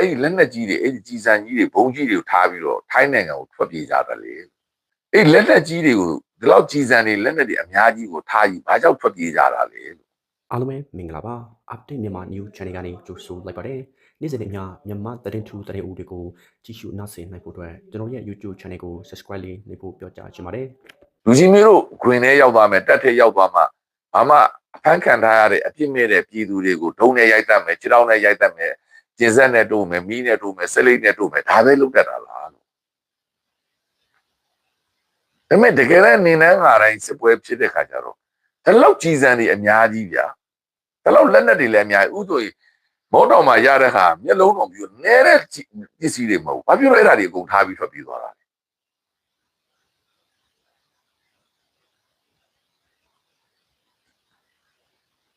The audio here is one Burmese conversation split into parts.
အဲ့ဒီလက်နက်ကြီးတွေအဲ့ဒီကြီးစံကြီးတွေဘုံကြီးတွေကိုထားပြီးတော့ထိုင်းနိုင်ငံကိုထွက်ပြေးကြတယ်လေအဲ့ဒီလက်နက်ကြီးတွေကိုဒီလောက်ကြီးစံတွေလက်နက်တွေအများကြီးကိုထားပြီးဘာကြောင့်ထွက်ပြေးကြတာလဲအားလုံးပဲမင်္ဂလာပါ update မြန်မာ new channel ကနေကြိုဆိုလိုက်ပါတယ်နေ့စဉ်နဲ့မျှမြန်မာသတင်းထူးသတင်းဦးတွေကိုကြည့်ရှုနားဆင်နိုင်ဖို့အတွက်ကျွန်တော်ရဲ့ YouTube channel ကို subscribe လေးလုပ်ဖို့ပြောကြားချင်ပါတယ်လူကြီးမျိုးတို့ဂွင်ထဲရောက်သွားမယ်တက်ထဲရောက်သွားမှဘာမှအဖမ်းခံထားရတဲ့အပြစ်မဲ့တဲ့ပြည်သူတွေကိုဒုံနဲ့ရိုက်တတ်မယ်ခြေထောက်နဲ့ရိုက်တတ်မယ် ကျင်ဆက်နဲ့တို့မယ်မီးနဲ့တို့မယ်ဆက်လိတ်နဲ့တို့မယ်ဒါပဲလုပ်တတ်တာလားလို့ဒါပေမဲ့တကယ်လည်းနေနှန်းငါတိုင်းစစ်ပွဲဖြစ်တဲ့ခါကျတော့ဒီလောက်ကြီးစံတွေအများကြီးဗျာဒီလောက်လက်နက်တွေလည်းအများကြီးဥဆိုရင်မောတော်မှာရတဲ့ဟာမျက်လုံးတော်ပြီးနေတဲ့ပစ္စည်းတွေမဟုတ်ဘာဖြစ်လို့အဲ့ဒါတွေအကုန်ထားပြီးထွက်ပြေးသွားတာလဲ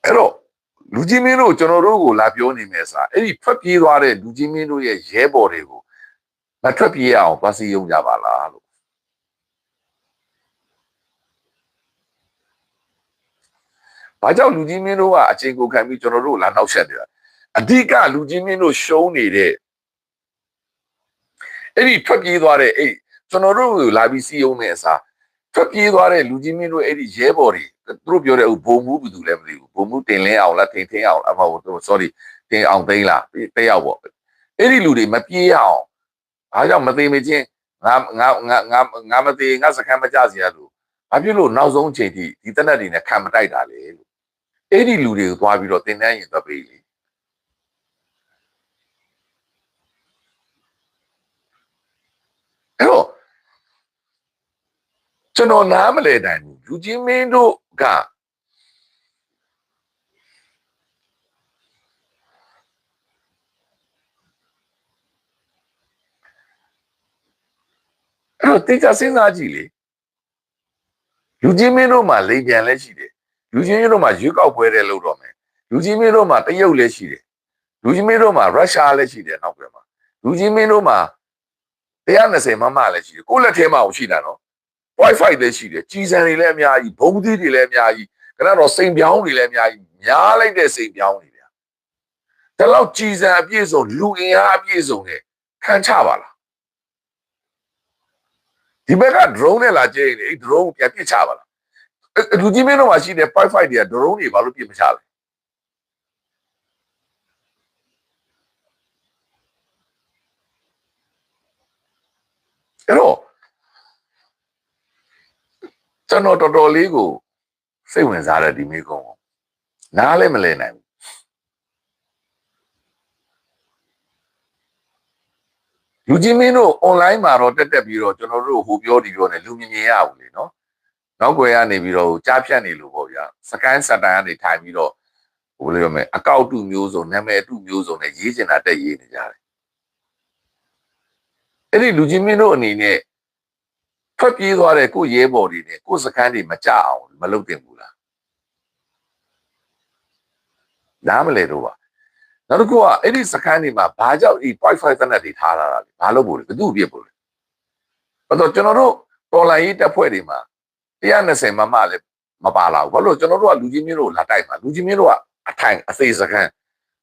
အဲ့တော့ လူကြီးမင်းတို့ကျွန်တော်တို့ကိုလာပြောနေမယ်စာအဲ့ဒီထွက်ပြေးသွားတဲ့လူကြီးမင်းတို့ရဲ့ရဲဘော်တွေကိုမထွက်ပြေးရအောင်သွားစီယုံကြပါလားလို့ဘာကြောင့်လူကြီးမင်းတို့ကအချိန်ကိုခံပြီးကျွန်တော်တို့လာနှောက်ရက်နေတာအဓိကလူကြီးမင်းတို့ရှုံးနေတဲ့အဲ့ဒီထွက်ပြေးသွားတဲ့အဲ့ကျွန်တော်တို့ကိုလာပြီးစီယုံနေအစားထွက်ပြေးသွားတဲ့လူကြီးမင်းတို့အဲ့ဒီရဲဘော်တွေ သူတို့ပြောတဲ့ဟိုဘုံမှုဘယ်သူလဲမသိဘူးဘုံမှုတင်လင်းအောင်လားထိန်ထင်းအောင်အမဟုတ် sorry တင်အောင်သိန်းလားတက်ရောက်ပေါ့အဲ့ဒီလူတွေမပြေးရအောင်အားကြောင့်မသေးမချင်းငါငါငါငါငါမသေးငါစခန်းမကြစီရလို့ဘာဖြစ်လို့နောက်ဆုံးအချိန်ထိဒီတက်နက်တွေနဲ့ခံမတိုက်တာလေလို့အဲ့ဒီလူတွေကိုသွားပြီးတော့တင်တန်းရင်သွားပေးလေအဲ့တော့ကျွန်တော်နားမလဲတိုင်းဘူးလူချင်းမင်းတို့ ကအဲ့တော့တေချာစဉ်းစားကြည့်လေလူချင်းမင်းတို့မှာလိန်ပြန်လဲရှိတယ်လူချင်းမင်းတို့မှာရွေးကောက်ပွဲတဲ့လို့တော့မယ်လူချင်းမင်းတို့မှာတရုတ်လည်းရှိတယ်လူချင်းမင်းတို့မှာရုရှားလည်းရှိတယ်နောက်ပြန်မှာလူချင်းမင်းတို့မှာ120မမလည်းရှိတယ်ကိုယ့်လက်ထဲမှာရှိတာနော် Wi-Fi လည်းရှိတယ်ကြီးစံတွေလည်းအများကြီးဘုံသီးတွေလည်းအများကြီးခဏတော့စိန်ပြောင်းတွေလည်းအများကြီးများလိုက်တဲ့စိန်ပြောင်းတွေဗျာဒါတော့ကြီးစံအပြည့်စုံလူအင်အားအပြည့်စုံနဲ့ခံချပါလားဒီဘက်က drone နဲ့လာကြည့်ရင်အဲ့ drone ကိုပြန်ပစ်ချပါလားအဲ့လူကြီးမင်းတို့မှာရှိတဲ့ Wi-Fi တွေက drone တွေဘာလို့ပစ်မချလဲအဲ့တော့ ကျွန်တော်တော်တော်လေးကိုစိတ်ဝင်စားတဲ့ဒီမိကုံကိုနားလည်းမလဲနိုင်ဘူးလူကြီးမင်းတို့ online မှာတော့တက်တက်ပြီးတော့ကျွန်တော်တို့ဟိုပြောဒီပြောနေလူမြင်မြင်ရဘူးလေနော်နောက်ွယ်ကနေပြီးတော့ကြားဖြတ်နေလို့ပေါ့ဗျာစကန်စတန်ကနေထိုင်ပြီးတော့ဟိုလိုပြောမယ်အကောက်တုမျိုးစုံနာမည်တုမျိုးစုံနဲ့ရေးချင်တာတက်ရေးနေကြတယ်အဲ့ဒီလူကြီးမင်းတို့အနေနဲ့ ထွက်ပြေးသွားတဲ့ကိုရဲဘော်တွေနဲ့ကိုစခန်းတွေမကြအောင်မလုပ်တင်ဘူးလားနားမလဲတော့ပါနောက်တစ်ခုကအဲ့ဒီစခန်းတွေမှာဘာကြောင့်ဒီ0.5တနက်တွေထားလာတာလဲဘာလို့ပို့လဲဘယ်သူ့ပြစ်ပို့လဲဘာလို့ကျွန်တော်တို့တော်လိုင်းရေးတပ်ဖွဲ့တွေမှာ120မမလည်းမပါလာဘူးဘာလို့ကျွန်တော်တို့ကလူကြီးမျိုးတို့လာတိုက်မှာလူကြီးမျိုးတို့ကအထိုင်အသေးစခန်း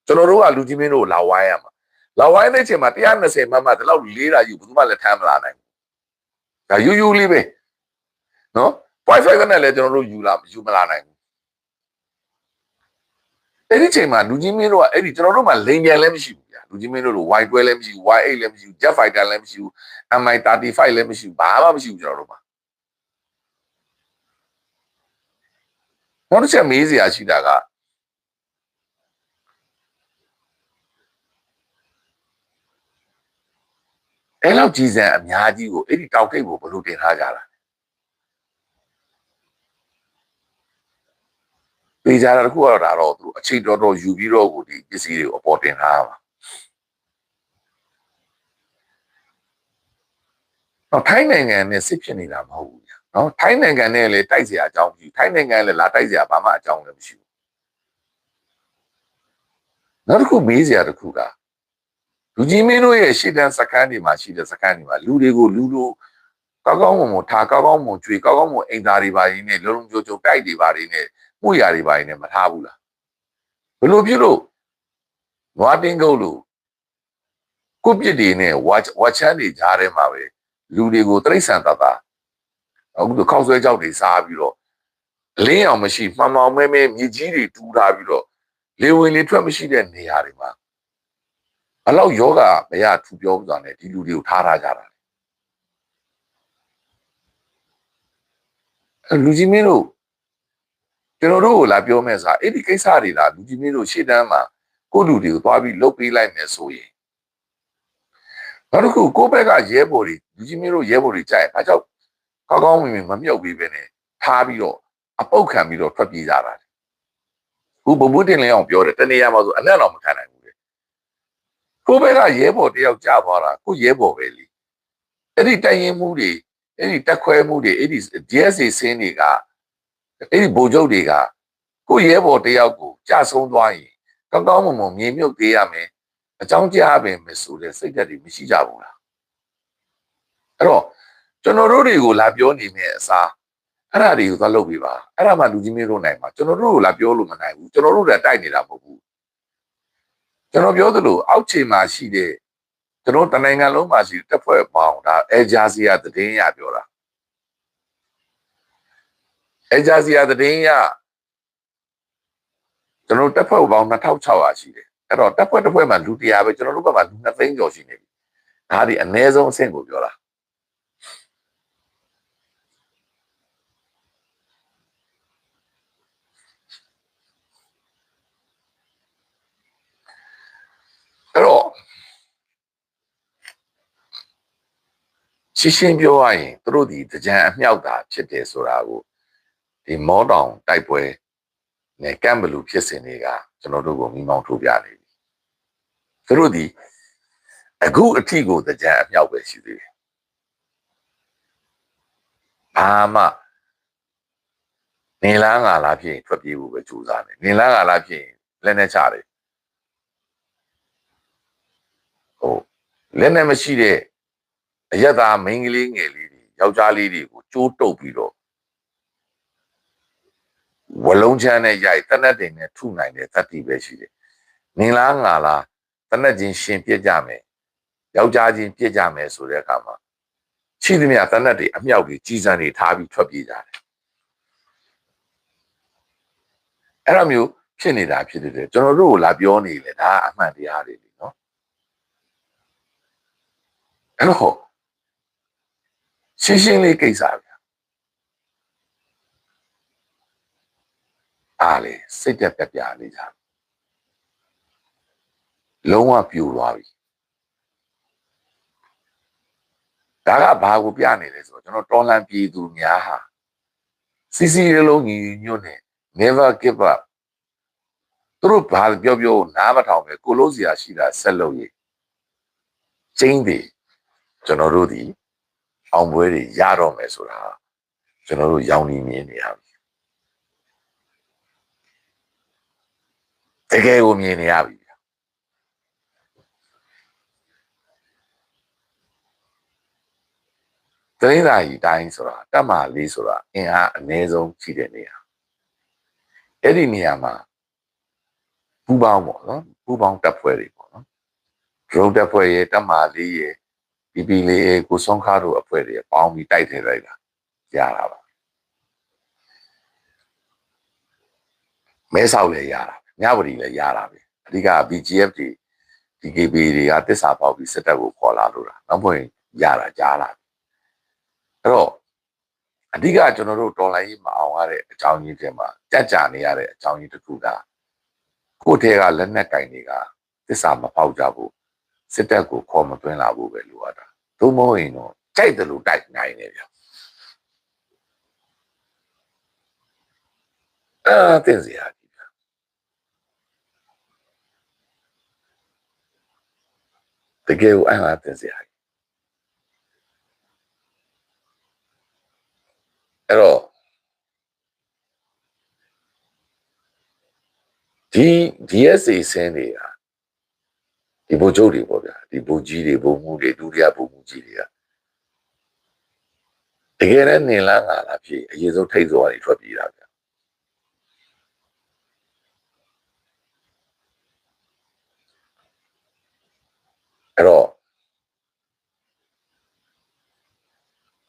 ကျွန်တော်တို့ကလူကြီးမျိုးတို့လာဝိုင်းရမှာလာဝိုင်းတဲ့အချိန်မှာ120မမဒီလောက်လေးတာယူဘယ်သူမှလည်းထမ်းမလာနိုင်ဘူး ဒါယူယူလေးပဲနော် wifi ကနဲ့လည်းကျွန်တော်တို့ယူလာယူမလာနိုင်ဘူးအဲ့ဒီချိန်မှာလူကြီးမင်းတို့ကအဲ့ဒီကျွန်တော်တို့မှလိန်ပြန်လည်းမရှိဘူးဗျာလူကြီးမင်းတို့တို့ Y12 လည်းမရှိဘူး Y8 လည်းမရှိဘူး Jet Fighter လည်းမရှိဘူး MI35 လည်းမရှိဘူးဘာမှမရှိဘူးကျွန်တော်တို့မှာနောက်တစ်ချက်မေးစရာရှိတာက အဲ့လောက်ကြီးစံအများကြီးကိုအဲ့ဒီတောက်ကိတ်ကိုဘယ်လိုတင်ထားကြတာပေကြတာတခုကတော့ဒါတော့သူအချိန်တော်တော်ယူပြီးတော့ကိုဒီပစ္စည်းတွေကိုအပေါ်တင်ထားပါတော့ထိုင်းနိုင်ငံနဲ့စစ်ဖြစ်နေတာမဟုတ်ဘူးညာနော်ထိုင်းနိုင်ငံနဲ့လည်းတိုက်เสียအကြောင်းမရှိထိုင်းနိုင်ငံလည်းလာတိုက်เสียဘာမှအကြောင်းလည်းမရှိဘူးနောက်တစ်ခုမေးစရာတစ်ခုက လူကြီးမင်းတို့ရဲ့ရှေ့တန်းစခန်းတွေမှာရှိတဲ့စခန်းတွေမှာလူတွေကိုလူလိုကောင်းကောင်းမွန်မွန်ထားကောင်းကောင်းမွန်ကြွေကောင်းကောင်းမွန်အိမ်သားတွေပါရင်းနဲ့လုံးလုံးကြိုးကြိုးတိုက်တွေပါရင်းနဲ့မှုရာတွေပါရင်းနဲ့မထားဘူးလားဘလို့ဖြစ်လို့နွားတင်းကုတ်လို့ကိုပြစ်တွေနဲ့ဝါဝါချမ်းတွေကြားထဲမှာပဲလူတွေကိုတိရစ္ဆာန်တတာအခုတော့ခောက်ဆွဲကြောက်တွေစားပြီးတော့အလင်းအောင်မရှိမှန်မှန်မဲမဲမြေကြီးတွေတူးထားပြီးတော့လေဝင်လေထွက်မရှိတဲ့နေရာတွေမှာ အလောက်ယောဂမရထူပြောဥစွာနဲ့ဒီလူတွေကိုထားထားကြတာအဲလူကြီးမင်းတို့ကျွန်တော်တို့ကိုလာပြောမဲ့စားအဲ့ဒီကိစ္စတွေလားလူကြီးမင်းတို့ရှေ့တန်းမှာကိုယ့်လူတွေကိုသွားပြီးလှုပ်ပေးလိုက်မယ်ဆိုရင်နောက်တစ်ခုကိုယ့်ဘက်ကရဲဘော်တွေလူကြီးမင်းတို့ရဲဘော်တွေကြိုက်အားကြောင့်ကောင်းကောင်းမွန်မွန်မမြုပ်ပြီးပဲနဲ့ထားပြီးတော့အပုတ်ခံပြီးတော့ထွက်ပြေးကြတာခုဘုံဘုတင်လင်းအောင်ပြောတယ်တနေရာမှာဆိုအနက်တော့မခံနိုင်ဘူးလေ ကိုယ့်ဘက်ကရဲဘော်တယောက်ကြသွားတာကိုရဲဘော်ပဲလीအဲ့ဒီတိုင်ရင်မှုတွေအဲ့ဒီတက်ခွဲမှုတွေအဲ့ဒီ DSA ဆင်းတွေကအဲ့ဒီဗိုလ်ချုပ်တွေကကိုရဲဘော်တယောက်ကိုကြဆုံးသွားရင်ကောင်းကောင်းမွန်မွန်မြေမြုပ်သေးရမယ်အကြောင်းကြားပင်မဆိုတဲ့စိတ်ဓာတ်တွေမရှိကြဘူးလားအဲ့တော့ကျွန်တော်တို့တွေကိုလာပြောနေမယ့်အစားအဲ့ဒါတွေကိုသွားလုပ်ပြပါအဲ့ဒါမှလူကြီးမင်းတို့နိုင်မှာကျွန်တော်တို့ကိုလာပြောလို့မနိုင်ဘူးကျွန်တော်တို့လည်းတိုက်နေတာမဟုတ်ဘူး ကျွန်တော်ပြောသလိုအောက်ခြေမှာရှိတဲ့ကျွန်တော်တနိုင်ငံလုံးမှာရှိတဲ့တပ်ဖွဲ့ပေါင်းဒါအဲဂျာစီယာသတင်းရပြောတာအဲဂျာစီယာသတင်းရကျွန်တော်တပ်ဖွဲ့ပေါင်း2600ရှိတယ်အဲ့တော့တပ်ဖွဲ့တစ်ဖွဲ့မှာလူ100ပဲကျွန်တော်တို့ဘက်မှာလူ2သိန်းကျော်ရှိနေပြီဒါဒီအနည်းဆုံးအဆင့်ကိုပြောတာအဲ့တော့ ရှင်းရှင်းပြောရရင်သူတို့ဒီတကြံအမြောက်တာဖြစ်တယ်ဆိုတာကိုဒီမောတောင်တိုက်ပွဲနဲ့ကမ်ဘလူဖြစ်စဉ်တွေကကျွန်တော်တို့ကိုမိမောင်းထိုးပြနေပြီသူတို့ဒီအခုအထီကိုတကြံအမြောက်ပဲရှိသေးတယ်ဘာမှနေလားငါလားဖြစ်ရင်ထွက်ပြေးဖို့ပဲကြိုးစားတယ်နေလားငါလားဖြစ်ရင်လက်နဲ့ချတယ်ဟိုလက်နဲ့မရှိတဲ့ အယက်သားမိန်းကလေးငယ်လေးတွေယောက်ျားလေးတွေကိုကြိုးတုပ်ပြီးတော့ဝလုံးချမ်းနဲ့ရိုက်တနတ်တင်နဲ့ထုနိုင်တဲ့သတ္တိပဲရှိတယ်။နင်လားငါလားတနတ်ချင်းရှင်ပြစ်ကြမယ်။ယောက်ျားချင်းပြစ်ကြမယ်ဆိုတဲ့အခါမှာရှိသမျှတနတ်တွေအမြောက်တွေကြီးစံတွေထားပြီးထွက်ပြေးကြတယ်။အဲ့လိုမျိုးဖြစ်နေတာဖြစ်တဲ့ကျွန်တော်တို့ကိုလာပြောနေလေဒါအမှန်တရားတွေလေနော်။အဲ့တော့ ရှင်းရှင်းလေးကိစ္စဗျာအားလေစိတ်တက်ပြပြလေးကြလုံးဝပြိုသွားပြီဒါကဘာကိုပြနေလဲဆိုတော့ကျွန်တော်တော်လန်ပြည်သူများဟာစီစီရလုံးညီညွတ်နေ never give up သူတို့ဘာပြောပြောနားမထောင်ပဲကိုလို့စရာရှိတာဆက်လုပ်ရေးကျင်းတယ်ကျွန်တော်တို့ဒီ အောင်ပွဲတွေရတော့မယ်ဆိုတာကျွန်တော်တို့ရောင်နေမြင်နေရပြီတကယ်ကိုမြင်နေရပြီတရင်းသာကြီးတိုင်းဆိုတာတက်မာလေးဆိုတာအင်အားအနည်းဆုံးရှိတဲ့နေရာအဲ့ဒီနေရာမှာပူပေါင်းပေါ့နော်ပူပေါင်းတပ်ဖွဲ့တွေပေါ့နော်ဒရုန်းတပ်ဖွဲ့ရဲ့တက်မာလေးရဲ့ ပီပီလေးရဲ့ကိုဆုံးခါတို့အဖွဲ့တွေပေါင်းပြီးတိုက်ထည့်လိုက်တာရတာပါမဲဆောက်လည်းရတာမြဝတီလည်းရတာပဲအဓိက BGF တွေ DKB တွေကတစ္ဆာပေါက်ပြီးစစ်တပ်ကိုခေါ်လာလို့တာနောက် point ရတာကြားလာအဲ့တော့အဓိကကျွန်တော်တို့တော်လိုင်းကြီးမအောင်ရတဲ့အကြောင်းကြီးတွေမှာကြက်ကြနေရတဲ့အကြောင်းကြီးတစ်ခုကကိုယ့်ထဲကလက်နက်ကင်တွေကတစ္ဆာမပေါက်ကြဘူး စစ်တပ်ကိုခေါ်မသွင်းလာဘူးပဲလိုအပ်တာသို့မဟုတ်ရင်တော့ကြိုက်တယ်လို့တိုက်နိုင်တယ်ဗျအာတင်စီရကြီးဗျတကယ်ကိုအဲ့ဒါတင်စီရကြီးအဲ့တော့ဒီ DSA ဆင်းတွေက ဒီဘုံချုပ်တွေပေါ့ဗျာဒီဘုံကြီးတွေဘုံမှုတွေဒုတိယဘုံမှုကြီးတွေကတကယ်တမ်းနင်လာငါလာဖြစ်အရေးဆုံးထိတ်စွာတွေထွက်ပြေးတာဗျာအဲ့တော့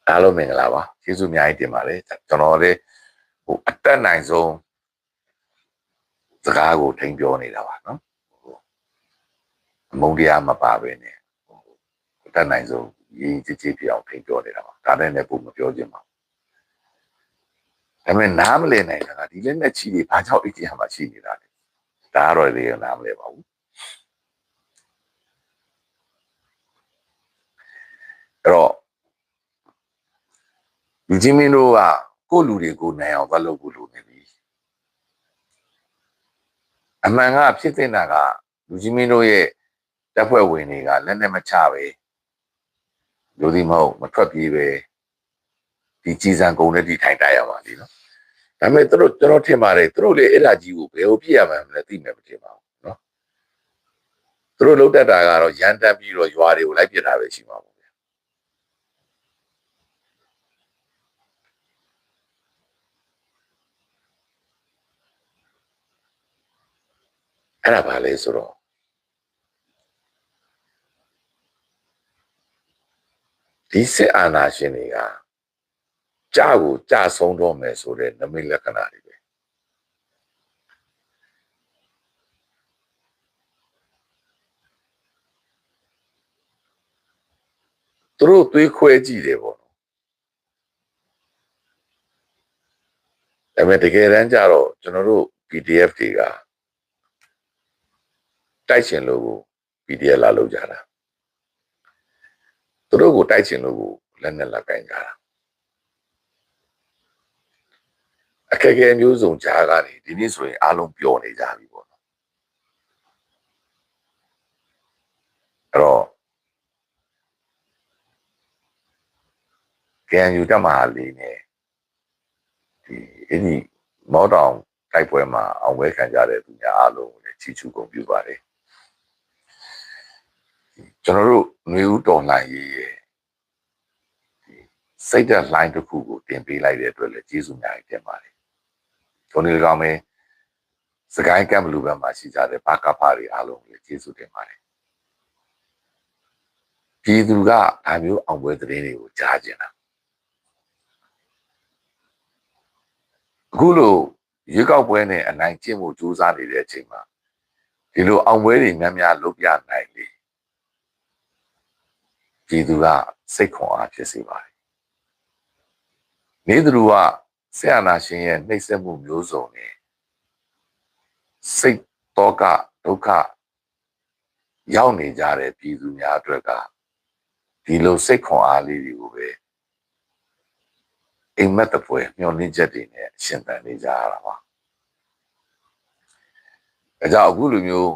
အားလုံးမင်္ဂလာပါကျေးဇူးအများကြီးတင်ပါတယ်ကျွန်တော်လည်းဟိုအတက်နိုင်ဆုံးစကားကိုထိန်ပြောနေတာပါနော် အမုန်းတရားမပါပဲနဲ့ဟိုအတက်နိုင်ဆုံးရင်းကြည်ကြည်ပြအောင်ထိန်ပြောနေတာပါဒါနဲ့လည်းပုံမပြောချင်ပါဘူးဒါပေမဲ့နားမလည်နိုင်တာကဒီလက်နဲ့ချီတွေဘာကြောင့်အိတ်တရားမှာရှိနေတာလဲဒါကတော့လေနားမလည်ပါဘူးအဲ့တော့လူချင်းမင်းတို့ကကိုယ့်လူတွေကိုနိုင်အောင်သွားလုပ်ဖို့လိုနေပြီအမှန်ကဖြစ်တဲ့ကလူချင်းမင်းတို့ရဲ့ တပ်ဖွဲ့ဝင်တွေကလက်နဲ့မချပဲလူဒီမဟုတ်မထွက်ပြေးပဲဒီကြီးစံကုန်တဲ့ဒီထိုင်တိုက်ရပါလိမ့်နော်ဒါပေမဲ့သူတို့ကျွန်တော်ထင်ပါတယ်သူတို့လေအဲ့ဒါကြီးကိုဘယ်လိုပြည့်ရမှန်းလဲသိမယ်မထင်ပါဘူးနော်သူတို့လုံးတက်တာကတော့ရန်တက်ပြီးတော့ရွာတွေကိုလိုက်ပြစ်တာပဲရှိမှာပေါ့ဗျာအဲ့ဒါဘာလဲဆိုတော့ ဒီစစ်အာဏာရှင်တွေကကြာကိုကြာဆုံးတော့မယ်ဆိုတဲ့နမိတ်လက္ခဏာတွေပဲသူတို့သွေးခွဲကြည့်တယ်ပေါ့နော်ဒါပေမဲ့တကယ်တမ်းကျတော့ကျွန်တော်တို့ PDF တွေကတိုက်ချင်လို့ကို PDF လာလုပ်ကြတာ သူတို့ကိုတိုက်ချင်လို့ကိုလက်နဲ့လက်ကင်ကြတာအခက်အခဲမျိုးစုံကြားကနေဒီနေ့ဆိုရင်အားလုံးပြောနေကြပြီပေါ့နော်အဲ့တော့ကံယူတတ်မှာလေးနဲ့ဒီအဲ့ဒီမောတောင်တိုက်ပွဲမှာအောင်ဝဲခံကြတဲ့သူများအားလုံးကိုလည်းချီးကျူးကုန်ပြုပါတယ် ကျွန်တော်တို့ຫນွေဦးတော်လှန်ရေးရဲ့ဒီစိတ်သက်လိုင်းတစ်ခုကိုတင်ပေးလိုက်တဲ့အတွက်လည်းကျေးဇူးများကြီးတင်ပါတယ်။ကျွန်တော်တို့ကောင်မဲစကိုင်းကမ်ဘလူးဘက်မှာရှိကြတဲ့ဘာကဖာတွေအားလုံးကိုလည်းကျေးဇူးတင်ပါတယ်။ပြည်သူကဒါမျိုးအောင်ပွဲသတင်းတွေကိုကြားကျင်တာအခုလိုရွေးကောက်ပွဲနဲ့အနိုင်ကျင့်မှုစူးစမ်းနေတဲ့အချိန်မှာဒီလိုအောင်ပွဲတွေများများလုပ်ပြနိုင်လေ ပြည်သူကစိတ်ခွန်အားဖြစ်စေပါတယ်နေသူတို့ကဆရာနာရှင်ရဲ့နှိပ်စက်မှုမျိုးစုံနဲ့စိတ်တော့ကဒုက္ခရောက်နေကြတဲ့ပြည်သူများအတွက်ကဒီလိုစိတ်ခွန်အားလေးတွေကိုပဲအိမ်မက်တပွဲမျောလင်းချက်တွေနဲ့ရှင်သန်နေကြရတာပါဒါကြောင့်အခုလိုမျိုး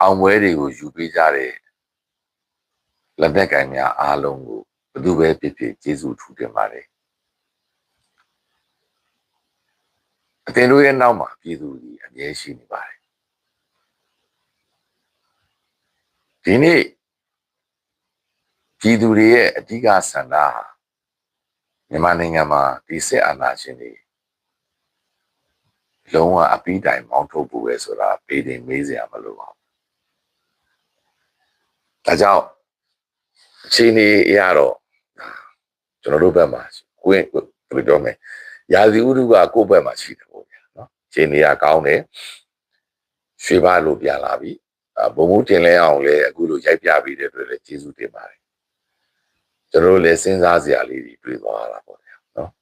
အောင်ပွဲတွေကိုယူပေးကြတဲ့ လက်နက်ကင်များအားလုံးကိုဘယ်သူပဲဖြစ်ဖြစ်ကျေးဇူးထူးတင်ပါတယ်အတင်တို့ရဲ့နောက်မှာပြည်သူကြီးအမြဲရှိနေပါတယ်ဒီနေ့ပြည်သူတွေရဲ့အဓိကဆန္ဒဟာမြန်မာနိုင်ငံမှာဒီစစ်အာဏာရှင်တွေလုံးဝအပီးတိုင်မောင်းထုတ်ဖို့ပဲဆိုတာပေတင်မေးစရာမလိုပါဘူး။ဒါကြောင့် အချိန်ကြီးရတော့ကျွန်တော်တို့ဘက်မှာကိုယ်ဘယ်လိုပြောမလဲရာသီဥတုကကိုယ့်ဘက်မှာရှိတယ်ပေါ့ဗျာနော်။အချိန်ကြီးကကောင်းတယ်ရွှေဘာလို့ပြန်လာပြီ။ဘုံမှုတင်လဲအောင်လဲအခုလိုရိုက်ပြပြီးတဲ့အတွက်လည်းကျေးဇူးတင်ပါတယ်။ကျွန်တော်တို့လည်းစဉ်းစားစရာလေးတွေတွေ့သွားတာပေါ့ဗျာနော်။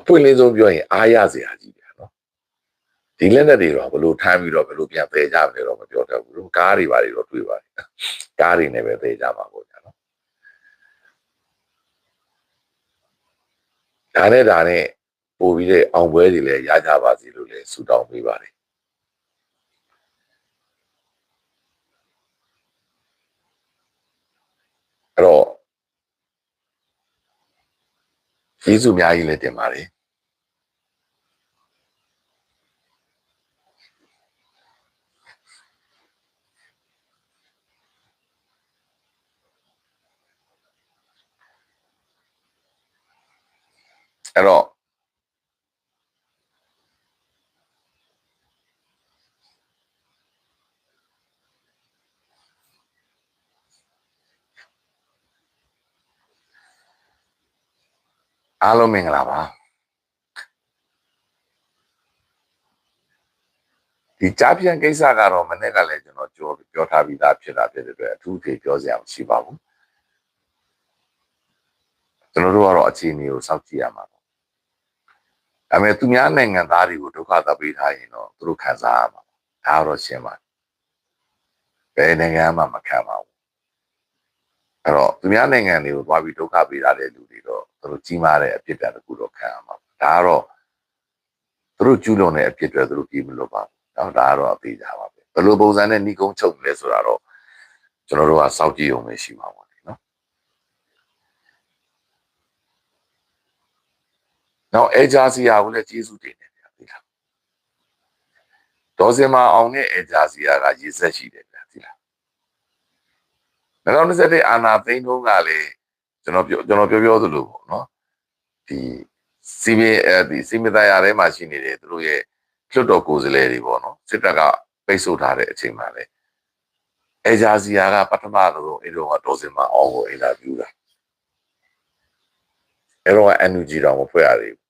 အပွင့်လင်းဆုံးပြောရင်အားရစရာကြီးဗျာနော်။ ဒီလက်နဲ့တွေတော့ဘယ်လိုထမ်းပြီးတော့ဘယ်လိုပြန်ပယ်ကြမလဲတော့မပြောတတ်ဘူး။ကားတွေပါတွေတော့တွေ့ပါတယ်။ကားတွေနဲ့ပဲပယ်ကြမှာပေါ့ဗျာနော်။ဒါနဲ့ဒါနဲ့ပို့ပြီးတဲ့အောင်ပွဲတွေလည်းရကြပါစေလို့လည်းဆုတောင်းပေးပါတယ်အဲ့တော့ကျေးဇူးအများကြီးလည်းတင်ပါတယ် အဲ့တော့အားလုံးမင်္ဂလာပါဒီကြားပြန်ကိစ္စကတော့မနေ့ကလည်းကျွန်တော်ပြောပြောထားပြီးသားဖြစ်တာဖြစ်တဲ့အတွက်အထူးအဖြစ်ပြောစရာမရှိပါဘူးကျွန်တော်တို့ကတော့အခြေအနေကိုစောင့်ကြည့်ရမှာပါ ဒါပေမဲ့သူများနိုင်ငံသားတွေကိုဒုက္ခသပေးထားရင်တော့သူတို့ခံစားရမှာဒါတော့ရှင်းပါတယ်ဘယ်နိုင်ငံမှမခံပါဘူးအဲ့တော့သူများနိုင်ငံတွေကိုသွားပြီးဒုက္ခပေးထားတဲ့လူတွေတော့သူတို့ကြီးမားတဲ့အပြစ်ဒဏ်တစ်ခုတော့ခံရမှာဒါကတော့သူတို့ကျူးလွန်တဲ့အပြစ်တွေသူတို့ပြေးမလို့ပါဘူးနော်ဒါကတော့အသေးကြပါပဲဘယ်လိုပုံစံနဲ့နှီးကုန်းချုပ်လဲဆိုတာတော့ကျွန်တော်တို့ကစောင့်ကြည့်အောင်ပဲရှိမှာပါ နော်နောက်အဲဂျာစီယာကိုလည်းကျေးဇူးတင်တယ်ဗျာသိလားဒေါ်စင်မအောင်နဲ့အဲဂျာစီယာကရည်ဆက်ရှိတယ်ဗျာသိလား2021အာနာသိန်းတုန်းကလည်းကျွန်တော်ပြောကျွန်တော်ပြောပြောသလိုပေါ့နော်ဒီစီမင်းအဲဒီစီမင်းသားရထဲမှာရှိနေတဲ့သူတို့ရဲ့လွတ်တော်ကိုယ်စားလှယ်တွေပေါ့နော်စစ်တပ်ကပိတ်ဆို့ထားတဲ့အချိန်မှာလေအဲဂျာစီယာကပထမဆုံးအဲ့တော့ဒေါ်စင်မအောင်ကိုအင်တာဗျူးတာ အဲ့တော့ NUG တော့မဖွဲ့ရသေးဘူး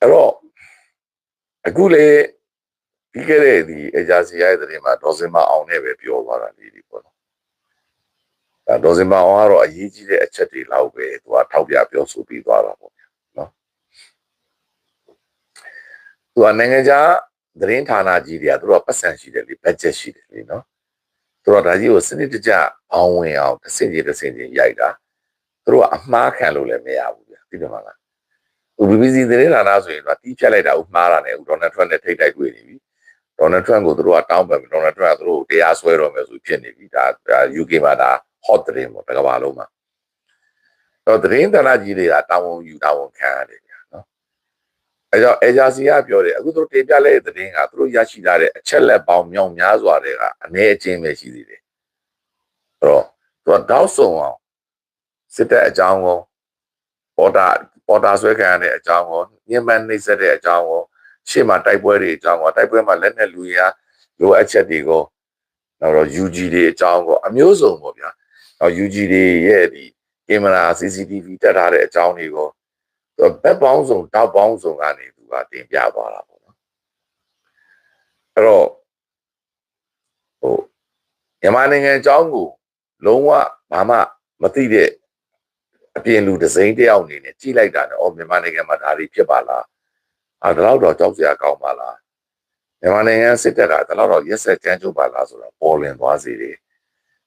အဲ့တော့အခုလေပြီးခဲ့တဲ့ဒီအဂျာစီရဲ့တဲ့မှာဒေါ်စင်မအောင်နဲ့ပဲပြောသွားတာလေးဒီပေါ့နော်ဒါဒေါ်စင်မအောင်ကတော့အရေးကြီးတဲ့အချက်တွေလောက်ပဲသူကထောက်ပြပြောဆိုပြီးသွားတာပေါ့နော်သူကနိုင်ငံခြားသတင်းဌာနကြီးတွေကသူတို့ကပတ်စံရှိတယ်လေဘတ်ဂျက်ရှိတယ်လေနော်သူတို့ကဒါကြီးကိုစနစ်တကျဘောင်းဝင်အောင်တစ်စင်ကြီးတစ်စင်ကြီးရိုက်တာ သူတို့ကအမှားခံလို့လည်းမရဘူးဗျာသိတယ်မလား BBC သတင်းဌာနဆိုရင်တော့တီးဖြတ်လိုက်တာဥမှားတာနဲ့ဥဒေါ်နယ်ထရန့်နဲ့ထိတ်တိုက်တွေ့နေပြီဒေါ်နယ်ထရန့်ကိုသူတို့ကတောင်းပန်ပြီဒေါ်နယ်ထရန့်ကသူတို့ကိုတရားစွဲတော့မယ်ဆိုဖြစ်နေပြီဒါဒါ UK မှာဒါ hot သတင်းပေါ့တစ်ကမ္ဘာလုံးမှာတော့သတင်းဌာနကြီးတွေကတာဝန်ယူတာဝန်ခံရတယ်ဗျာနော်အဲကြောင့် agency ကပြောတယ်အခုသူတို့တင်ပြလိုက်တဲ့သတင်းကသူတို့ရရှိလာတဲ့အချက်လက်ပေါင်းမြောက်များစွာတွေကအနည်းအကျဉ်းပဲရှိသေးတယ်အဲ့တော့သူကတောက်ဆုံအောင် စစ်တပ်အကြောင်းကိုပေါ်တာပေါ်တာဆွဲခံရတဲ့အကြောင်းကိုညှဉ်းပန်းနှိပ်စက်တဲ့အကြောင်းကိုရှေ့မှာတိုက်ပွဲတွေအကြောင်းကိုတိုက်ပွဲမှာလက်နဲ့လူရလိုအပ်ချက်တွေကိုနောက်တော့ UG တွေအကြောင်းကိုအမျိုးစုံပေါ့ဗျာနောက် UG တွေရဲ့ဒီကင်မရာ CCTV တက်ထားတဲ့အကြောင်းတွေကိုသူဘက်ပေါင်းစုံတောက်ပေါင်းစုံကနေသူကတင်ပြသွားတာပေါ့နော်အဲ့တော့ဟိုမြန်မာနိုင်ငံအကြောင်းကိုလုံးဝဘာမှမသိတဲ့ အပြင်လူတစ်စိမ့်တယောက်အနေနဲ့ကြည့်လိုက်တာနဲ့အော်မြန်မာနိုင်ငံမှာဒါတွေဖြစ်ပါလားအာဒါတော့တော့ကြောက်စရာကောင်းပါလားမြန်မာနိုင်ငံစစ်တပ်ကဒါတော့ရက်ဆက်ကြမ်းကြုတ်ပါလားဆိုတော့ပေါ်လင်သွားစေတယ်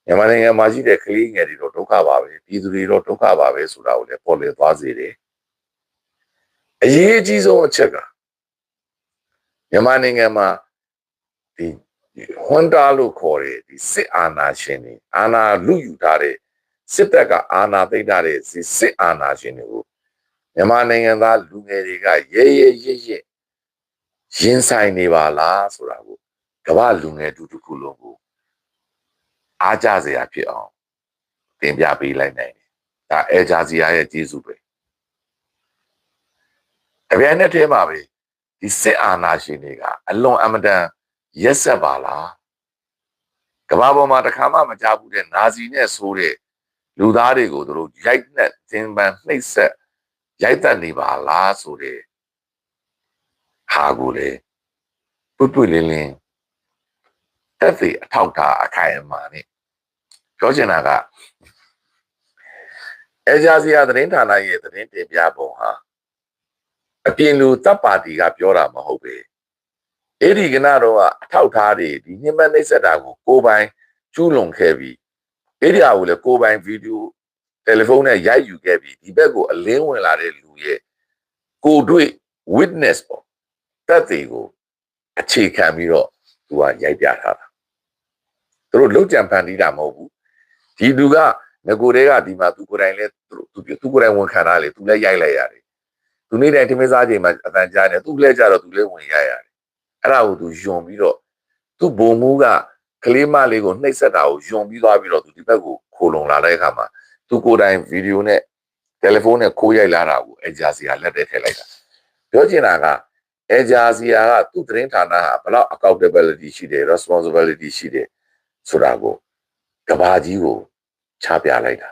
မြန်မာနိုင်ငံမှာရှိတဲ့ကလေးငယ်တွေတော့ဒုက္ခပါပဲပြည်သူတွေတော့ဒုက္ခပါပဲဆိုတာကိုလည်းပေါ်လင်သွားစေတယ်အရေးအကြီးဆုံးအချက်ကမြန်မာနိုင်ငံမှာဒီဟွန်တာလို့ခေါ်တဲ့ဒီစစ်အာဏာရှင်တွေအာဏာလူယူထားတဲ့ စစ်တပ်ကအာဏာသိမ်းထားတဲ့ဒီစစ်အာဏာရှင်တွေကိုမြန်မာနိုင်ငံသားလူငယ်တွေကရဲရဲရင့်ရင့်ရင်ဆိုင်နေပါလားဆိုတာကိုကမ္ဘာလူငယ်တူတစ်ခုလုံးကိုအားကြစရာဖြစ်အောင်တင်ပြပေးလိုက်နိုင်တယ်ဒါအဲဂျာစီယာရဲ့ကျေးဇူးပဲအပြိုင်နဲ့ထဲမှာပဲဒီစစ်အာဏာရှင်တွေကအလွန်အမတန်ရက်ဆက်ပါလားကမ္ဘာပေါ်မှာတစ်ခါမှမကြားဘူးတဲ့နာဇီနဲ့ဆိုတဲ့ လူသားတွေကိုသူတို့ရိုက်နှက်ခြင်းပန်းနှိပ်စက်ရိုက်တက်နေပါလားဆိုတဲ့ဟာကိုလေပွတ်ပွတ်လင်းလင်းတက်သေးအထောက်ထားအခိုင်အမာနဲ့ပြောချင်တာကအဲဂျာစီယာသတင်းဌာနရဲ့သတင်းတင်ပြပုံဟာအပြင်လူတပ်ပါတီကပြောတာမဟုတ်ပဲအဲ့ဒီကနတော့အထောက်ထားတွေဒီညှဉ်းပန်းနှိပ်စက်တာကိုကိုယ်ပိုင်ကျူးလွန်ခဲ့ပြီး အဲ့ဒီအရာကိုလည်းကိုယ်ပိုင်ဗီဒီယိုတယ်လီဖုန်းနဲ့ရိုက်ယူခဲ့ပြီးဒီဘက်ကိုအလင်းဝင်လာတဲ့လူရဲ့ကိုတွေ့ witness ပေါ့တက်တွေကိုအခြေခံပြီးတော့သူကရိုက်ပြထားတာသူတို့လုတ်ကြံဖန်တီးတာမဟုတ်ဘူးဒီလူကငကိုတွေကဒီမှာသူကိုယ်တိုင်လဲသူသူသူကိုယ်တိုင်ဝန်ခံတာလေသူလည်းရိုက်လိုက်ရတယ်သူနေ့တိုင်းထမင်းစားချိန်မှာအတန်ကြားနေသူလည်းကြတော့သူလည်းဝင်ရိုက်ရတယ်အဲ့ဒါကိုသူယွန်ပြီးတော့သူ့ဘုံမူးက ကလေးမလေးကိုနှိပ်စက်တာကိုယွန်ပြီးသွားပြီးတော့သူဒီဘက်ကိုခိုလုံလာတဲ့အခါမှာသူကိုယ်တိုင်ဗီဒီယိုနဲ့တယ်လီဖုန်းနဲ့ခိုးရိုက်လာတာကိုအဂျာစီကလက်ထဲထည့်လိုက်တာပြောချင်တာကအဂျာစီယာကသူ့သတင်းဌာနဟာဘယ်လောက် accountability ရှိတယ် responsibility ရှိတယ်ဆိုတာကိုကဘာကြီးကိုချပြလိုက်တာ